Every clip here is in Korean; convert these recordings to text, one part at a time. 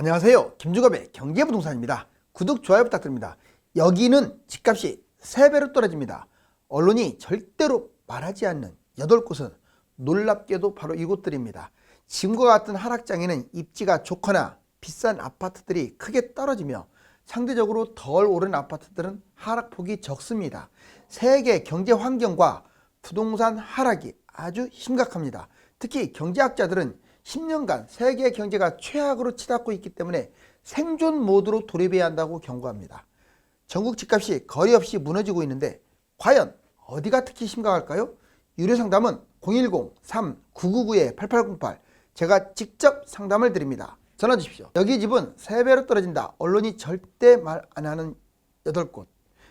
안녕하세요. 김주갑의 경제부동산입니다. 구독, 좋아요 부탁드립니다. 여기는 집값이 3배로 떨어집니다. 언론이 절대로 말하지 않는 8곳은 놀랍게도 바로 이곳들입니다. 지금과 같은 하락장에는 입지가 좋거나 비싼 아파트들이 크게 떨어지며 상대적으로 덜 오른 아파트들은 하락폭이 적습니다. 세계 경제 환경과 부동산 하락이 아주 심각합니다. 특히 경제학자들은 10년간 세계 경제가 최악으로 치닫고 있기 때문에 생존 모드로 돌입해야 한다고 경고합니다. 전국 집값이 거리 없이 무너지고 있는데 과연 어디가 특히 심각할까요? 유료 상담은 010-3999-8808 제가 직접 상담을 드립니다. 전화 주십시오. 여기 집은 3배로 떨어진다. 언론이 절대 말 안 하는 8곳.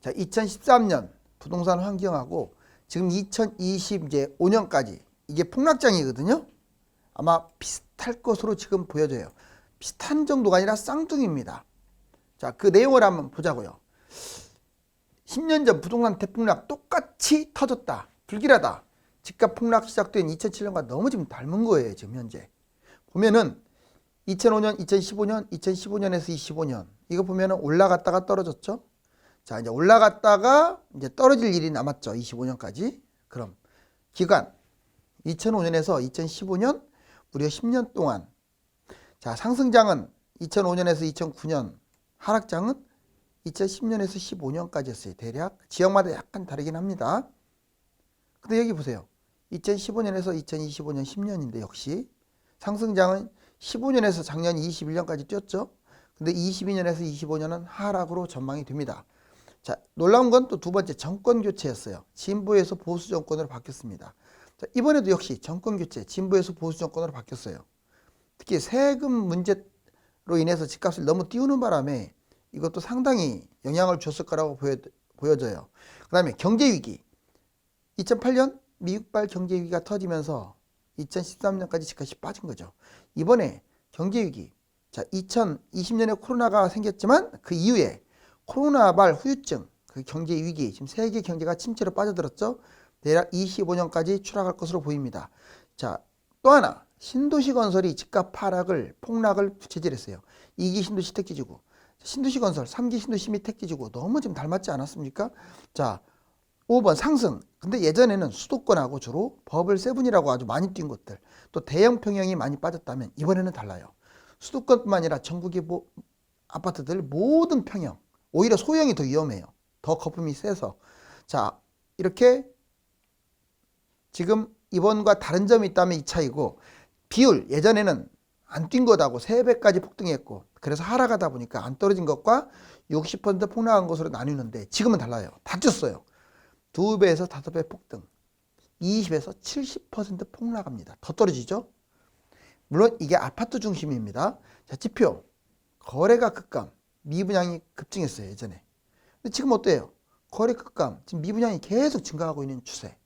자, 2013년 부동산 환경하고 지금 2020 이제 5년까지 이게 폭락장이거든요. 아마 비슷할 것으로 지금 보여져요. 비슷한 정도가 아니라 쌍둥이입니다. 자, 그 내용을 한번 보자고요. 10년 전 부동산 대폭락 똑같이 터졌다. 불길하다. 집값 폭락 시작된 2007년과 너무 지금 닮은 거예요. 지금 현재. 보면은 2005년, 2015년, 2015년에서 25년. 이거 보면은 올라갔다가 떨어졌죠. 자, 이제 올라갔다가 이제 떨어질 일이 남았죠. 25년까지. 그럼 기간 2005년에서 2015년 무려 10년 동안 자, 상승장은 2005년에서 2009년, 하락장은 2010년에서 15년까지였어요. 대략 지역마다 약간 다르긴 합니다. 근데 여기 보세요. 2015년에서 2025년 10년인데 역시 상승장은 15년에서 작년 21년까지 뛰었죠. 근데 22년에서 25년은 하락으로 전망이 됩니다. 자, 놀라운 건 또 두 번째 정권 교체였어요. 진보에서 보수 정권으로 바뀌었습니다. 자, 이번에도 역시 정권 교체, 진보에서 보수 정권으로 바뀌었어요. 특히 세금 문제로 인해서 집값을 너무 띄우는 바람에 이것도 상당히 영향을 줬을 거라고 보여, 보여져요. 그 다음에 경제위기. 2008년 미국발 경제위기가 터지면서 2013년까지 집값이 빠진 거죠. 이번에 경제위기. 자, 2020년에 코로나가 생겼지만 그 이후에 코로나발 후유증, 그 경제위기, 지금 세계 경제가 침체로 빠져들었죠. 대략 25년까지 추락할 것으로 보입니다. 자, 또 하나. 신도시 건설이 집값 하락을 폭락을 부채질했어요. 2기 신도시 택지지구, 신도시 건설, 3기 신도시 및 택지지구 너무 지금 닮았지 않았습니까? 자, 5번 상승. 근데 예전에는 수도권하고 주로 버블 세븐이라고 아주 많이 뛴 곳들, 또 대형 평형이 많이 빠졌다면 이번에는 달라요. 수도권뿐만 아니라 전국의 뭐 아파트들 모든 평형, 오히려 소형이 더 위험해요. 더 거품이 세서. 자, 이렇게 지금 이번과 다른 점이 있다면 이 차이고 비율 예전에는 안뛴 것하고 3배까지 폭등했고 그래서 하락하다 보니까 안 떨어진 것과 60% 폭락한 것으로 나뉘는데 지금은 달라요. 다 쪘어요. 2배에서 5배 폭등. 20에서 70% 폭락합니다. 더 떨어지죠? 물론 이게 아파트 중심입니다. 자, 지표. 거래가 급감. 미분양이 급증했어요. 예전에. 근데 지금 어때요? 거래 급감. 지금 미분양이 계속 증가하고 있는 추세.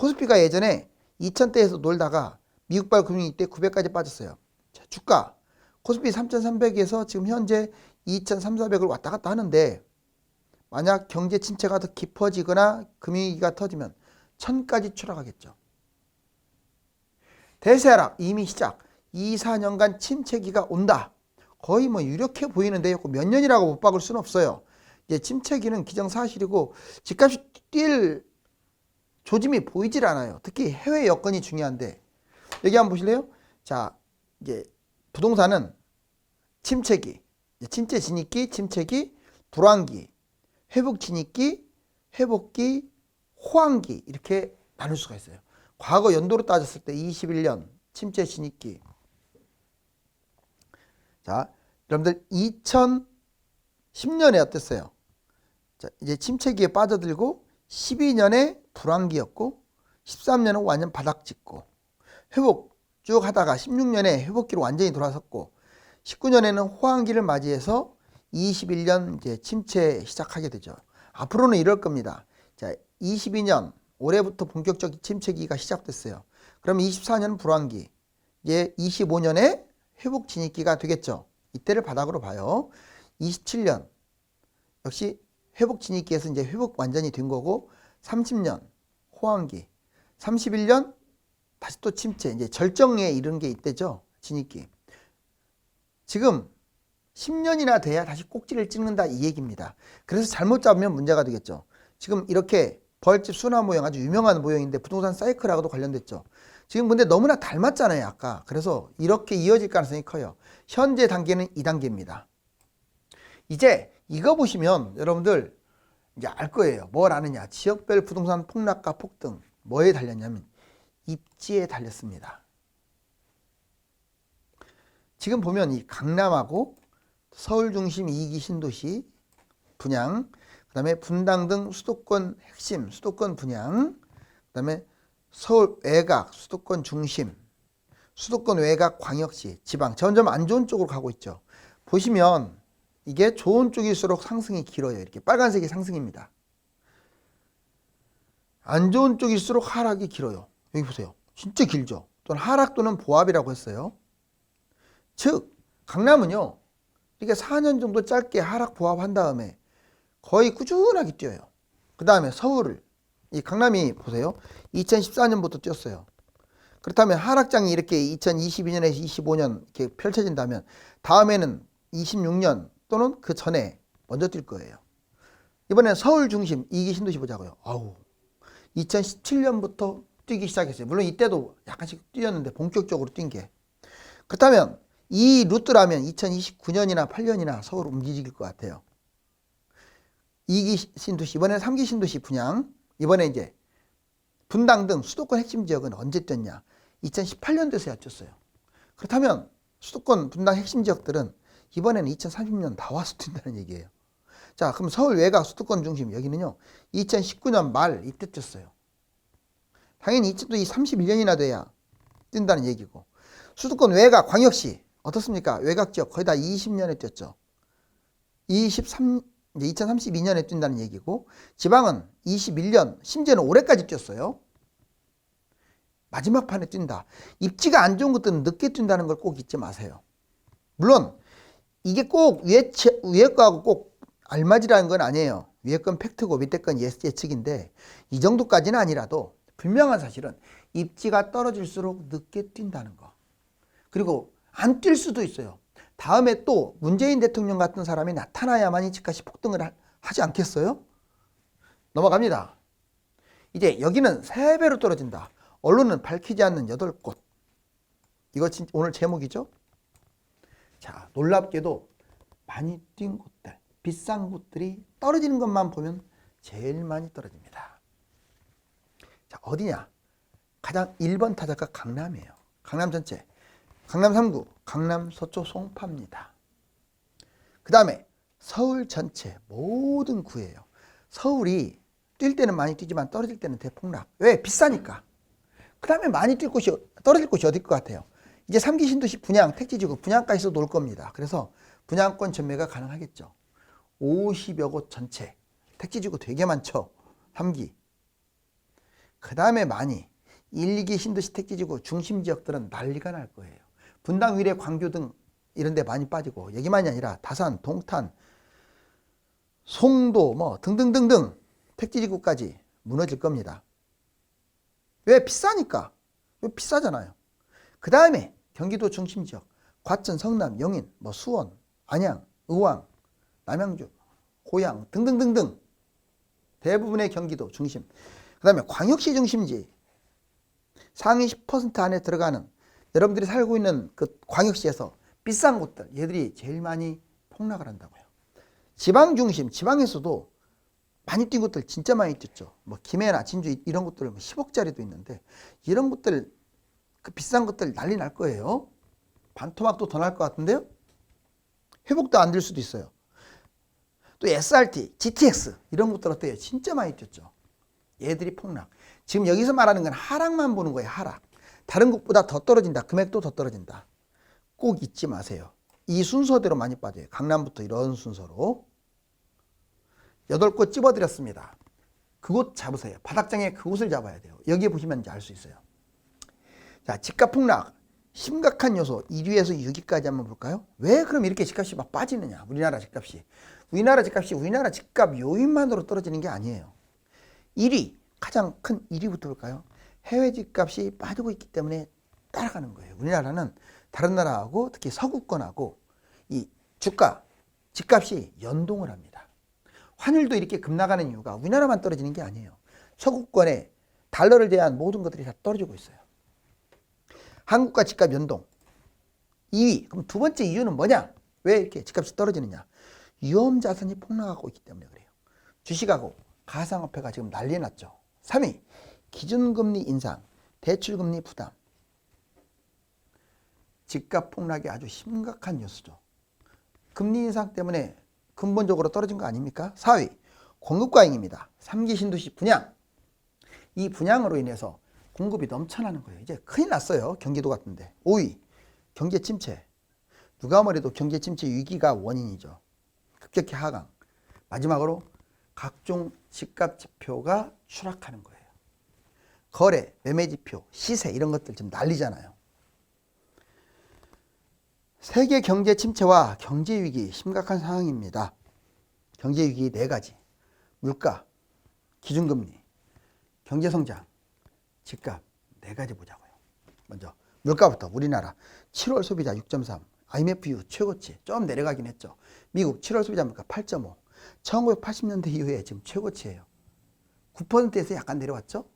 코스피가 예전에 2000대에서 놀다가 미국발 금융위기 때 900까지 빠졌어요. 자, 주가 코스피 3,300에서 지금 현재 2,300을 왔다 갔다 하는데 만약 경제 침체가 더 깊어지거나 금융위기가 터지면 1000까지 추락하겠죠. 대세하락 이미 시작. 2, 4년간 침체기가 온다. 거의 뭐 유력해 보이는데 몇 년이라고 못 박을 수는 없어요. 이제 침체기는 기정사실이고 집값이 뛸 조짐이 보이질 않아요. 특히 해외 여건이 중요한데 여기 한번 보실래요? 자, 이제 부동산은 침체기, 침체 진입기, 침체기, 불황기, 회복 진입기, 회복기, 호황기 이렇게 나눌 수가 있어요. 과거 연도로 따졌을 때 21년 침체 진입기. 자, 여러분들 2010년에 어땠어요? 자, 이제 침체기에 빠져들고 12년에 불황기였고 13년은 완전 바닥 찍고 회복 쭉 하다가 16년에 회복기로 완전히 돌아섰고 19년에는 호황기를 맞이해서 21년 이제 침체 시작하게 되죠. 앞으로는 이럴 겁니다. 자, 22년 올해부터 본격적 침체기가 시작됐어요. 그럼 24년 불황기, 이제 25년에 회복 진입기가 되겠죠. 이때를 바닥으로 봐요. 27년 역시 회복 진입기에서 이제 회복 완전히 된 거고 30년 호황기, 31년 다시 또 침체, 이제 절정에 이른 게 이때죠. 진입기. 지금 10년이나 돼야 다시 꼭지를 찍는다 이 얘기입니다. 그래서 잘못 잡으면 문제가 되겠죠. 지금 이렇게 벌집 순화 모형 아주 유명한 모형인데 부동산 사이클하고도 관련됐죠. 지금 근데 너무나 닮았잖아요, 아까. 그래서 이렇게 이어질 가능성이 커요. 현재 단계는 2단계입니다. 이제 이거 보시면 여러분들 이제 알 거예요. 뭘 아느냐. 지역별 부동산 폭락과 폭등. 뭐에 달렸냐면 입지에 달렸습니다. 지금 보면 이 강남하고 서울 중심 2기 신도시 분양, 그 다음에 분당 등 수도권 핵심 수도권 분양, 그 다음에 서울 외곽 수도권 중심, 수도권 외곽 광역시 지방 점점 안 좋은 쪽으로 가고 있죠. 보시면 이게 좋은 쪽일수록 상승이 길어요. 이렇게 빨간색이 상승입니다. 안 좋은 쪽일수록 하락이 길어요. 여기 보세요. 진짜 길죠. 또는 하락 또는 보합이라고 했어요. 즉 강남은요. 이게 4년 정도 짧게 하락 보합한 다음에 거의 꾸준하게 뛰어요. 그 다음에 서울을 이 강남이 보세요. 2014년부터 뛰었어요. 그렇다면 하락장이 이렇게 2022년에서 25년 이렇게 펼쳐진다면 다음에는 26년 또는 그 전에 먼저 뛸 거예요. 이번엔 서울 중심 이기 신도시 보자고요. 아우 2017년부터 뛰기 시작했어요. 물론 이때도 약간씩 뛰었는데 본격적으로 뛴 게. 그렇다면 이 루트라면 2029년이나 8년이나 서울 움직일 것 같아요. 2기 신도시, 이번에 3기 신도시 분양, 이번에 이제 분당 등 수도권 핵심 지역은 언제 뛰었냐? 2018년도에서야 뛰었어요. 그렇다면 수도권 분당 핵심 지역들은 이번에는 2030년 다 와서 뛴다는 얘기예요. 자, 그럼 서울 외곽 수도권 중심 여기는요. 2019년 말 이때 뛰었어요. 당연히 이때도 이 31년이나 돼야 뛴다는 얘기고. 수도권 외곽 광역시 어떻습니까? 외곽 지역 거의 다 20년에 뛰었죠. 23 이제 2032년에 뛴다는 얘기고 지방은 21년 심지어는 올해까지 뛰었어요. 마지막 판에 뛴다. 입지가 안 좋은 것들은 늦게 뛴다는 걸 꼭 잊지 마세요. 물론 이게 꼭 위에, 위에 거하고 꼭 알맞으라는 건 아니에요. 위에 건 팩트고 밑에 건 예, 예측인데 이 정도까지는 아니라도 분명한 사실은 입지가 떨어질수록 늦게 뛴다는 거. 그리고 안 뛸 수도 있어요. 다음에 또 문재인 대통령 같은 사람이 나타나야만 이 집값이 폭등을 하, 하지 않겠어요? 넘어갑니다. 이제 여기는 세 배로 떨어진다. 언론은 밝히지 않는 여덟 곳. 이거 진 오늘 제목이죠? 자, 놀랍게도 많이 뛴 곳들, 비싼 곳들이 떨어지는 것만 보면 제일 많이 떨어집니다. 자, 어디냐? 가장 1번 타자가 강남이에요. 강남 전체. 강남 3구, 강남 서초 송파입니다. 그 다음에 서울 전체 모든 구예요. 서울이 뛸 때는 많이 뛰지만 떨어질 때는 대폭락. 왜? 비싸니까. 그 다음에 많이 뛸 곳이, 떨어질 곳이 어딜 것 같아요? 이제 3기 신도시 분양, 택지지구 분양가에서 놀 겁니다. 그래서 분양권 전매가 가능하겠죠. 50여 곳 전체. 택지지구 되게 많죠. 3기. 그 다음에 많이 1, 2기 신도시 택지지구 중심 지역들은 난리가 날 거예요. 분당, 위례, 광교 등 이런 데 많이 빠지고 여기만이 아니라 다산, 동탄, 송도 뭐 등등등등 택지지구까지 무너질 겁니다. 왜 비싸니까. 왜 비싸잖아요. 그 다음에 경기도 중심 지역 과천, 성남, 영인, 뭐 수원, 안양, 의왕, 남양주, 고양 등등등등 대부분의 경기도 중심. 그 다음에 광역시 중심지 상위 10% 안에 들어가는 여러분들이 살고 있는 그 광역시에서 비싼 곳들 얘들이 제일 많이 폭락을 한다고요. 지방 중심 지방에서도 많이 뛴 곳들 진짜 많이 뛰었죠. 뭐 김해나 진주 이런 곳들 10억짜리도 뭐 있는데 이런 곳들 그 비싼 것들 난리 날 거예요. 반토막도 더 날 것 같은데요. 회복도 안 될 수도 있어요. 또 SRT, GTX 이런 것들 어때요? 진짜 많이 뛰었죠. 얘들이 폭락. 지금 여기서 말하는 건 하락만 보는 거예요. 하락. 다른 곳보다 더 떨어진다. 금액도 더 떨어진다. 꼭 잊지 마세요. 이 순서대로 많이 빠져요. 강남부터 이런 순서로. 여덟 곳 찝어드렸습니다. 그곳 잡으세요. 바닥장에 그곳을 잡아야 돼요. 여기에 보시면 이제 알 수 있어요. 자, 집값 폭락. 심각한 요소 1위에서 6위까지 한번 볼까요? 왜 그럼 이렇게 집값이 막 빠지느냐? 우리나라 집값이. 우리나라 집값이 우리나라 집값 요인만으로 떨어지는 게 아니에요. 1위, 가장 큰 1위부터 볼까요? 해외 집값이 빠지고 있기 때문에 따라가는 거예요. 우리나라는 다른 나라하고 특히 서구권하고 이 주가, 집값이 연동을 합니다. 환율도 이렇게 급나가는 이유가 우리나라만 떨어지는 게 아니에요. 서구권에 달러를 제한 모든 것들이 다 떨어지고 있어요. 한국과 집값 연동. 2위. 그럼 두 번째 이유는 뭐냐? 왜 이렇게 집값이 떨어지느냐? 위험 자산이 폭락하고 있기 때문에 그래요. 주식하고 가상화폐가 지금 난리 났죠. 3위. 기준금리 인상, 대출금리 부담. 집값 폭락이 아주 심각한 뉴스죠. 금리 인상 때문에 근본적으로 떨어진 거 아닙니까? 4위. 공급 과잉입니다. 3기 신도시 분양. 이 분양으로 인해서 공급이 넘쳐나는 거예요. 이제 큰일 났어요. 경기도 같은데. 5위. 경제 침체. 누가 뭐래도 경제 침체 위기가 원인이죠. 급격히 하강. 마지막으로 각종 집값 지표가 추락하는 거예요. 거래, 매매 지표, 시세 이런 것들 지금 난리잖아요. 세계 경제 침체와 경제 위기 심각한 상황입니다. 경제 위기 네 가지. 물가, 기준금리, 경제 성장, 집값 네 가지 보자고요. 먼저 물가부터 우리나라 7월 소비자 6.3, IMF 이후 최고치 좀 내려가긴 했죠. 미국 7월 소비자 물가 8.5, 1980년대 이후에 지금 최고치예요. 9%에서 약간 내려왔죠.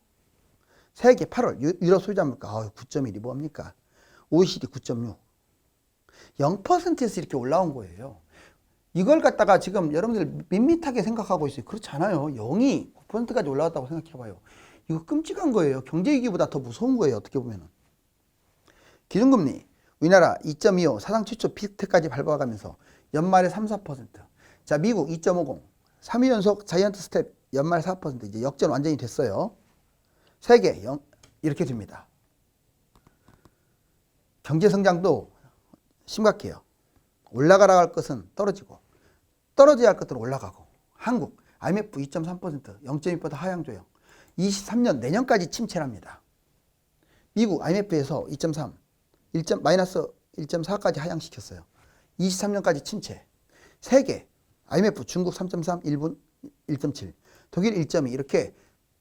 세계 8월 유- 유럽 소비자 물가 9.1이 뭡니까? OECD 9.6. 0%에서 이렇게 올라온 거예요. 이걸 갖다가 지금 여러분들 밋밋하게 생각하고 있어요. 그렇지 않아요. 0이 9%까지 올라왔다고 생각해봐요. 이거 끔찍한 거예요. 경제위기보다 더 무서운 거예요. 어떻게 보면은. 기준금리. 우리나라 2.25 사상 최초 피트까지 밟아가면서 연말에 3, 4%. 자, 미국 2.50. 3위 연속 자이언트 스텝 연말 4% 이제 역전 완전히 됐어요. 세계 0 이렇게 됩니다. 경제 성장도 심각해요. 올라가라 할 것은 떨어지고 떨어져야 할 것들은 올라가고 한국 IMF 2.3% 0.2% 하향 조정 23년 내년까지 침체랍니다. 미국 IMF에서 2.3 1. 마이너스 1.4까지 하향시켰어요. 23년까지 침체. 세계 IMF 중국 3.3 일본 1.7 독일 1.2 이렇게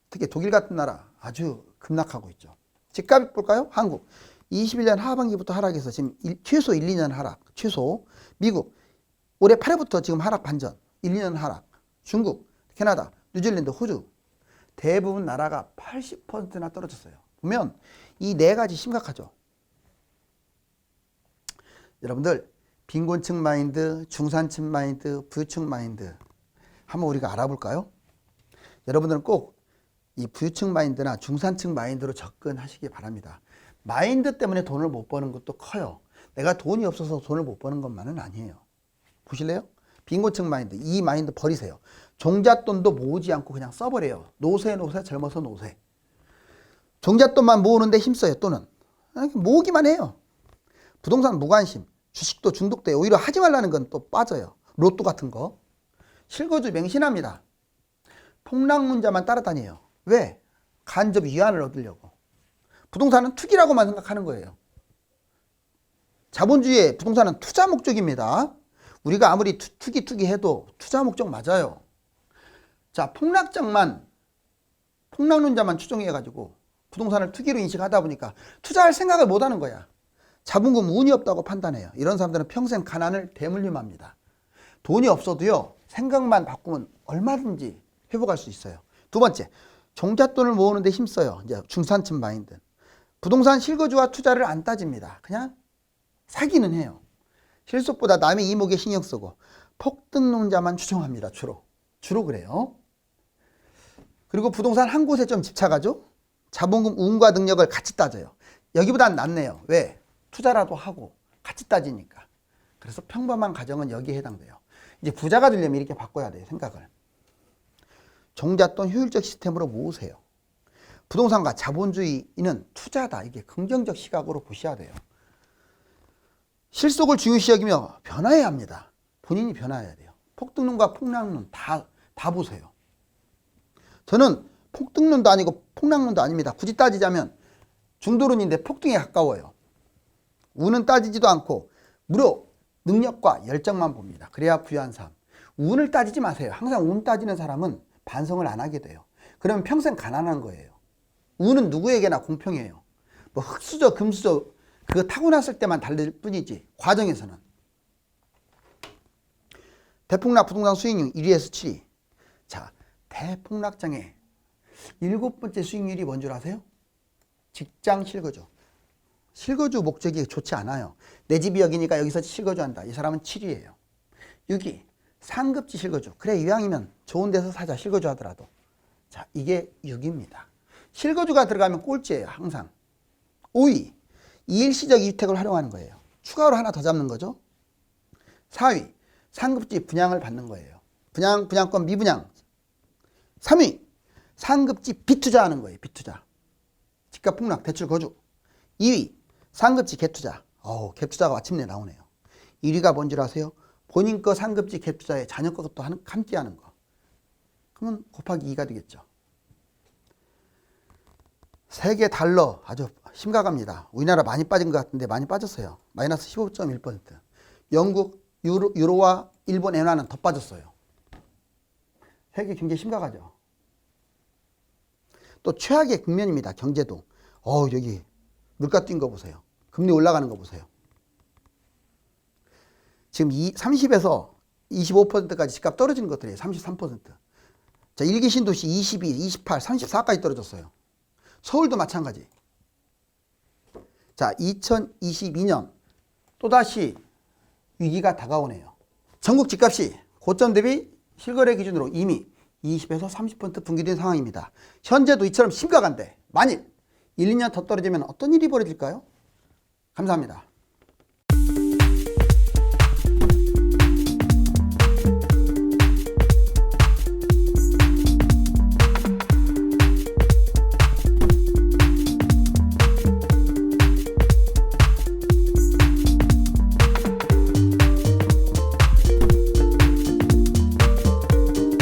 특히 독일 같은 나라 아주 급락하고 있죠. 집값 볼까요? 한국 21년 하반기부터 하락해서 지금 일- 최소 1, 2년 하락. 최소. 미국 올해 8회부터 지금 하락 반전. 1, 2년 하락. 중국, 캐나다, 뉴질랜드, 호주 대부분 나라가 80%나 떨어졌어요. 보면 이 네 가지 심각하죠. 여러분들 빈곤층 마인드, 중산층 마인드, 부유층 마인드 한번 우리가 알아볼까요? 여러분들은 꼭 이 부유층 마인드나 중산층 마인드로 접근하시기 바랍니다. 마인드 때문에 돈을 못 버는 것도 커요. 내가 돈이 없어서 돈을 못 버는 것만은 아니에요. 보실래요? 빈곤층 마인드, 이 마인드 버리세요. 종잣돈도 모으지 않고 그냥 써버려요. 노세, 노세, 젊어서 노세. 종잣돈만 모으는데 힘써요, 또는. 모으기만 해요. 부동산 무관심, 주식도 중독돼요. 오히려 하지 말라는 건 또 빠져요. 로또 같은 거. 실거주 맹신합니다. 폭락문자만 따라다녀요. 왜? 간접 위안을 얻으려고. 부동산은 투기라고만 생각하는 거예요. 자본주의의 부동산은 투자 목적입니다. 우리가 아무리 투, 투기 투기 해도 투자 목적 맞아요. 자, 폭락장만 폭락론자만 추종해 가지고 부동산을 투기로 인식하다 보니까 투자할 생각을 못 하는 거야. 자본금 운이 없다고 판단해요. 이런 사람들은 평생 가난을 대물림합니다. 돈이 없어도요. 생각만 바꾸면 얼마든지 회복할 수 있어요. 두 번째, 종잣돈을 모으는데 힘써요. 이제 중산층 마인드. 부동산 실거주와 투자를 안 따집니다. 그냥 사기는 해요. 실속보다 남의 이목에 신경 쓰고 폭등론자만 추종합니다. 주로. 주로 그래요. 그리고 부동산 한 곳에 좀 집착하죠. 자본금 운과 능력을 같이 따져요. 여기보단 낫네요. 왜? 투자라도 하고 같이 따지니까. 그래서 평범한 가정은 여기에 해당돼요. 이제 부자가 되려면 이렇게 바꿔야 돼요. 생각을. 종잣돈 효율적 시스템으로 모으세요. 부동산과 자본주의는 투자다. 이게 긍정적 시각으로 보셔야 돼요. 실속을 중요시 여기며 변화해야 합니다. 본인이 변화해야 돼요. 폭등론과 폭락론 다, 다 보세요. 저는 폭등론도 아니고 폭락론도 아닙니다. 굳이 따지자면 중도론인데 폭등에 가까워요. 운은 따지지도 않고 무려 능력과 열정만 봅니다. 그래야 부유한 삶. 운을 따지지 마세요. 항상 운 따지는 사람은 반성을 안 하게 돼요. 그러면 평생 가난한 거예요. 운은 누구에게나 공평해요. 뭐 흑수저, 금수저 그거 타고났을 때만 다를 뿐이지 과정에서는 대폭락 부동산 수익률 1위에서 7위. 자, 대폭락장의 일곱 번째 수익률이 뭔 줄 아세요? 직장 실거주. 실거주 목적이 좋지 않아요. 내 집이 여기니까 여기서 실거주한다. 이 사람은 7위예요. 6위. 상급지 실거주. 그래 이왕이면 좋은 데서 사자 실거주 하더라도. 자, 이게 6위입니다. 실거주가 들어가면 꼴찌예요. 항상. 5위. 이일시적 이주택을 활용하는 거예요. 추가로 하나 더 잡는 거죠. 4위. 상급지 분양을 받는 거예요. 분양, 분양권 미분양. 3위. 상급지 비투자하는 거예요. 비투자. 집값 폭락, 대출 거주. 2위. 상급지 갭투자. 어우, 갭투자가 마침내 나오네요. 1위가 뭔지 아세요? 본인 거 상급지 갭투자에 자녀 것도 하는- 함께 하는 거. 그러면 곱하기 2가 되겠죠. 세계 달러 아주 심각합니다. 우리나라 많이 빠진 것 같은데 많이 빠졌어요. 마이너스 15.1%. 영국 유로, 유로와 일본 엔화는 더 빠졌어요. 세계 경제 심각하죠. 또 최악의 국면입니다. 경제도. 어 여기 물가 뛴 거 보세요. 금리 올라가는 거 보세요. 지금 이 30에서 25%까지 집값 떨어지는 것들이에요. 33%. 자, 일기 신도시 22, 28, 34까지 떨어졌어요. 서울도 마찬가지. 자, 2022년 또다시 위기가 다가오네요. 전국 집값이 고점 대비 실거래 기준으로 이미 20에서 30% 붕괴된 상황입니다. 현재도 이처럼 심각한데 만일 1, 2년 더 떨어지면 어떤 일이 벌어질까요? 감사합니다.